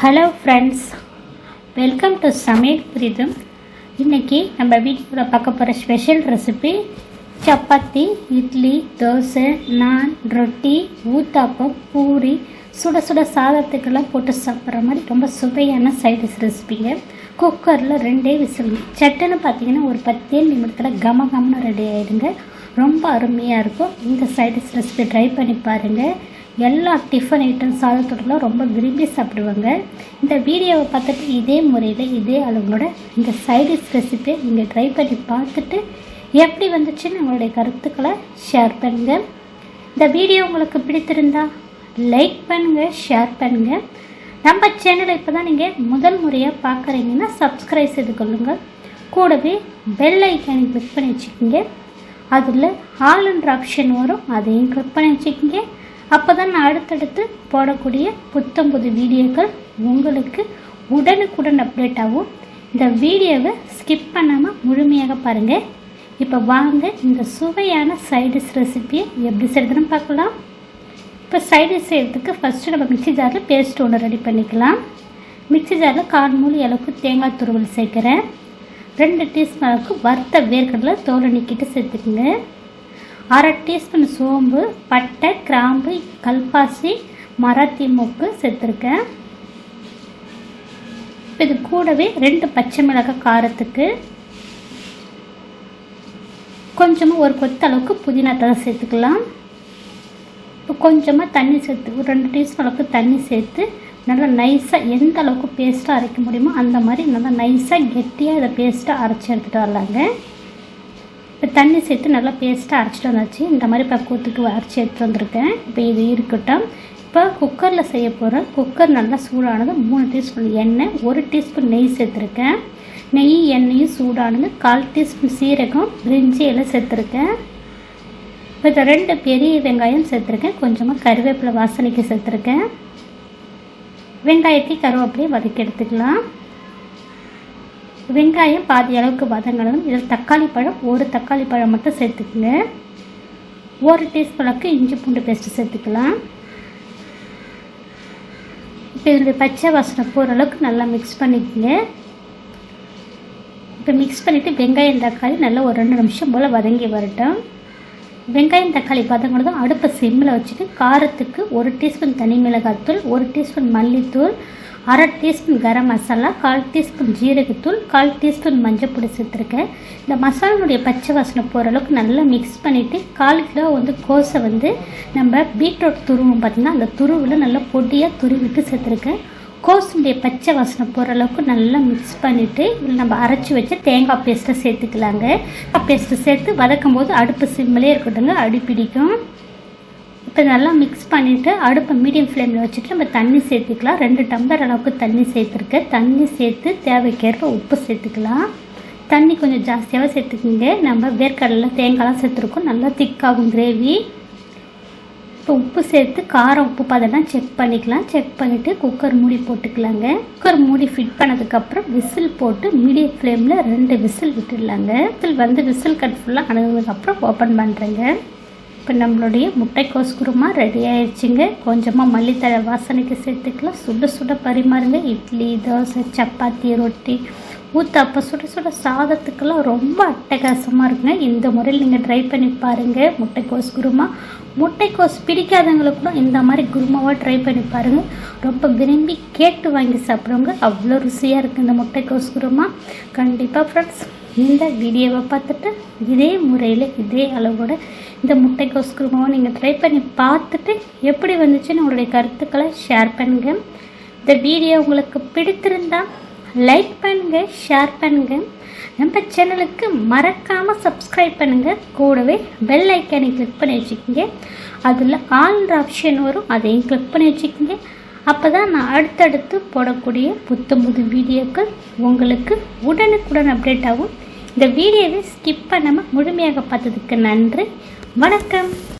Hello friends welcome to சமையல் புரிதும் இன்றைக்கி நம்ம வீட்டில் பார்க்க போகிற ஸ்பெஷல் ரெசிபி சப்பாத்தி இட்லி தோசை நான் ரொட்டி ஊத்தாப்பம் பூரி சுட சுட சாதத்துக்கெல்லாம் போட்டு சாப்பிட்ற மாதிரி ரொம்ப சுவையான சைடிஷ் ரெசிபிங்க குக்கரில் ரெண்டே விசில். சட்டுன்னு பார்த்தீங்கன்னா ஒரு பத்தே நிமிடத்தில் கம கமன்னு ரெடி ஆகிடுங்க ரொம்ப அருமையாக இருக்கும். இந்த சைடிஷ் ரெசிபி ட்ரை பண்ணி பாருங்கள் எல்லா டிஃபன் ஐட்டம் சாதத்தோடலாம் ரொம்ப விரும்பி சாப்பிடுவாங்க. இந்த வீடியோவை பார்த்துட்டு இதே முறையில் இதே அளவுகளோட இந்த சைடிஷ் ரெசிபியை நீங்கள் ட்ரை பண்ணி பார்த்துட்டு எப்படி வந்துச்சுன்னு உங்களுடைய கருத்துக்களை ஷேர் பண்ணுங்கள் இந்த வீடியோ உங்களுக்கு பிடித்திருந்தா லைக் பண்ணுங்கள் ஷேர் பண்ணுங்கள் நம்ம சேனலை இப்போ தான் நீங்கள் முதல் முறையாக பார்க்குறீங்கன்னா சப்ஸ்கிரைப் செய்து கொள்ளுங்கள் கூடவே பெல் ஐக்கானை கிளிக் பண்ணி வச்சுக்கோங்க. அதில் ஆளுன்ற ஆப்ஷன் வரும் அதையும் கிளிக் பண்ணி வச்சுக்கோங்க. அப்போ தான் நான் அடுத்தடுத்து போடக்கூடிய புத்தம் புது வீடியோக்கள் உங்களுக்கு உடனுக்குடன் அப்டேட் ஆகும். இந்த வீடியோவை ஸ்கிப் பண்ணாமல் முழுமையாக பாருங்கள் இப்போ வாங்க இந்த சுவையான சைடிஷ் ரெசிபியை எப்படி செய்யறதுன்னு பார்க்கலாம். இப்போ சைடிஷ் செய்கிறதுக்கு ஃபஸ்ட்டு நம்ம மிக்சி ஜாரில் பேஸ்ட் ஒன்று ரெடி பண்ணிக்கலாம். மிக்சி ஜாரில் கால் மூலி அளவுக்கு தேங்காய் துருவல் சேர்க்குறேன். ரெண்டு டீஸ்பூன் அளவுக்கு வறுத்த வேர்க்கடலை தோலை நீக்கிட்டு சேர்த்துக்குங்க. அரை டீஸ்பூன் சோம்பு பட்டை கிராம்பு கல்பாசி மராத்தி மூக்கு சேர்த்துருக்கேன். இது கூடவே ரெண்டு பச்சை மிளகாய் காரத்துக்கு கொஞ்சமாக ஒரு கொத்த அளவுக்கு புதினா தலை சேர்த்துக்கலாம். இப்போ கொஞ்சமாக தண்ணி சேர்த்து ஒரு ரெண்டு டீஸ்பூன் அளவுக்கு தண்ணி சேர்த்து நல்லா நைஸாக எந்த அளவுக்கு பேஸ்ட்டாக அரைக்க முடியுமோ அந்த மாதிரி நல்லா நைஸாக கெட்டியாக இதை பேஸ்ட்டாக அரைச்சி எடுத்துகிட்டு வரலாங்க. இப்போ தண்ணி சேர்த்து நல்லா பேஸ்ட்டாக அரைச்சிட்டு வந்தாச்சு. இந்த மாதிரி பக்குவத்துக்கு அரைச்சி எடுத்து வந்திருக்கேன். இப்போ இது இருக்கட்டும். இப்போ குக்கரில் செய்ய போகிறேன் குக்கர் நல்லா சூடானது மூணு டீஸ்பூன் எண்ணெய் ஒரு டீஸ்பூன் நெய் சேர்த்துருக்கேன். நெய் எண்ணெயும் சூடானது கால் டீஸ்பூன் சீரகம் பிரிஞ்சி எல்லாம் சேர்த்துருக்கேன். இப்போ இதை ரெண்டு பெரிய வெங்காயம் சேர்த்துருக்கேன். கொஞ்சமாக கருவேப்பிலை வாசனைக்கு சேர்த்துருக்கேன். வெங்காயத்தையும் கருவேப்பிலையும் வதக்கி எடுத்துக்கலாம். வெங்காயம் பாதி அளவுக்கு வதங்கணும். இதில் தக்காளி பழம் ஒரு தக்காளி பழம் மட்டும் சேர்த்துக்குங்க. ஒரு டீஸ்பூனுக்கு இஞ்சி பூண்டு பேஸ்ட்டு சேர்த்துக்கலாம். இப்போ இதனுடைய பச்சை வாசனை போகிற அளவுக்கு நல்லா மிக்ஸ் பண்ணிக்கோங்க. இப்போ மிக்ஸ் பண்ணிவிட்டு வெங்காயம் தக்காளி நல்லா ஒரு ரெண்டு நிமிஷம் போல் வதங்கி வரட்டும். வெங்காயம் தக்காளி வதங்கினதும் அடுப்பை சிம்மில் வச்சுட்டு காரத்துக்கு ஒரு டீஸ்பூன் தனி மிளகாத்தூள் ஒரு டீஸ்பூன் மல்லித்தூள் அரை டீஸ்பூன் கரம் மசாலா கால் டீஸ்பூன் ஜீரகத்தூள் கால் டீஸ்பூன் மஞ்சள் பொடி சேர்த்துருக்கேன். இந்த மசாலாவுடைய பச்சை வாசனை போகிற அளவுக்கு நல்லா மிக்ஸ் பண்ணிவிட்டு கால் கிலோ வந்து கோஸை வந்து நம்ம பீட்ரூட் துருவும் பார்த்திங்கன்னா அந்த துருவில் நல்லா பொடியாக துருவிட்டு சேர்த்துருக்கேன். கோஸுடைய பச்சை வாசனை போகிற அளவுக்கு நல்லா மிக்ஸ் பண்ணிவிட்டு இதில் நம்ம அரைச்சி வச்சு தேங்காய் பேஸ்ட்டை சேர்த்துக்கலாங்க. பேஸ்ட்டு சேர்த்து வதக்கும் போது அடுப்பு சிம்மிலே இருக்கட்டுங்க அடி பிடிக்கும் இப்போ நல்லா மிக்ஸ் பண்ணிவிட்டு அடுப்பை மீடியம் ஃப்ளேமில் வச்சுட்டு நம்ம தண்ணி சேர்த்துக்கலாம். ரெண்டு டம்ளர் அளவுக்கு தண்ணி சேர்த்துருக்கேன். தண்ணி சேர்த்து தேவைக்கேற்ப உப்பு சேர்த்துக்கலாம். தண்ணி கொஞ்சம் ஜாஸ்தியாகவே சேர்த்துக்குங்க. நம்ம வேர்க்கடலில் தேங்காய்லாம் சேர்த்துருக்கோம். நல்லா திக்காகும் கிரேவி இப்போ உப்பு சேர்த்து காரம் உப்பு பதெல்லாம் செக் பண்ணிக்கலாம். செக் பண்ணிவிட்டு குக்கர் மூடி போட்டுக்கலாங்க. குக்கர் மூடி ஃபிட் பண்ணதுக்கப்புறம் விசில் போட்டு மீடியம் ஃப்ளேமில் ரெண்டு விசில் விட்டுடலாங்க. விசில் வந்து விசில் கட் ஃபுல்லாக அணுகுனதுக்கப்புறம் ஓப்பன் பண்ணுறேங்க இப்போ நம்மளுடைய முட்டைக்கோஸ் குருமா ரெடி ஆயிடுச்சுங்க. கொஞ்சமாக மல்லித்தழை வாசனைக்கு சேர்த்துக்கலாம். சுட சுட பரிமாறுங்க. இட்லி தோசை சப்பாத்தி ரொட்டி ஊத்தாப்ப சுட சுட சாதத்துக்கெல்லாம் ரொம்ப அட்டகாசமாக இருக்குங்க. இந்த முறையில் நீங்கள் ட்ரை பண்ணி பாருங்கள் முட்டைக்கோஸ் குருமா. முட்டைக்கோஸ் பிடிக்காதவங்களுக்கு கூட இந்த மாதிரி குருமாவாக ட்ரை பண்ணி பாருங்கள் ரொம்ப விரும்பி கேட்டு வாங்கி சாப்பிடுவாங்க அவ்வளோ ருசியாக இருக்குது இந்த முட்டைக்கோஸ் குருமா. கண்டிப்பாக ஃப்ரெண்ட்ஸ் இந்த வீடியோவை பார்த்துட்டு இதே முறையில் இதே அளவோட இந்த முட்டைக்கோஸ் குருமாவை நீங்கள் ட்ரை பண்ணி பார்த்துட்டு எப்படி வந்துச்சுன்னு உங்களுடைய கருத்துக்களை ஷேர் பண்ணுங்கள் இந்த வீடியோ உங்களுக்கு பிடித்திருந்தால் லைக் பண்ணுங்கள் ஷேர் பண்ணுங்கள் நம்ம சேனலுக்கு மறக்காமல் சப்ஸ்கிரைப் பண்ணுங்கள் கூடவே பெல் ஐக்கானை கிளிக் பண்ணி வச்சுக்கோங்க. அதில் ஆல்ன்ற ஆப்ஷன் வரும் அதையும் கிளிக் பண்ணி வச்சுக்கோங்க. அப்போ தான் நான் அடுத்தடுத்து போடக்கூடிய புத்த புது வீடியோக்கள் உங்களுக்கு உடனுக்குடன் அப்டேட் ஆகும். இந்த வீடியோவை ஸ்கிப் பண்ணாமல் முழுமையாக பார்த்ததுக்கு நன்றி. வணக்கம்.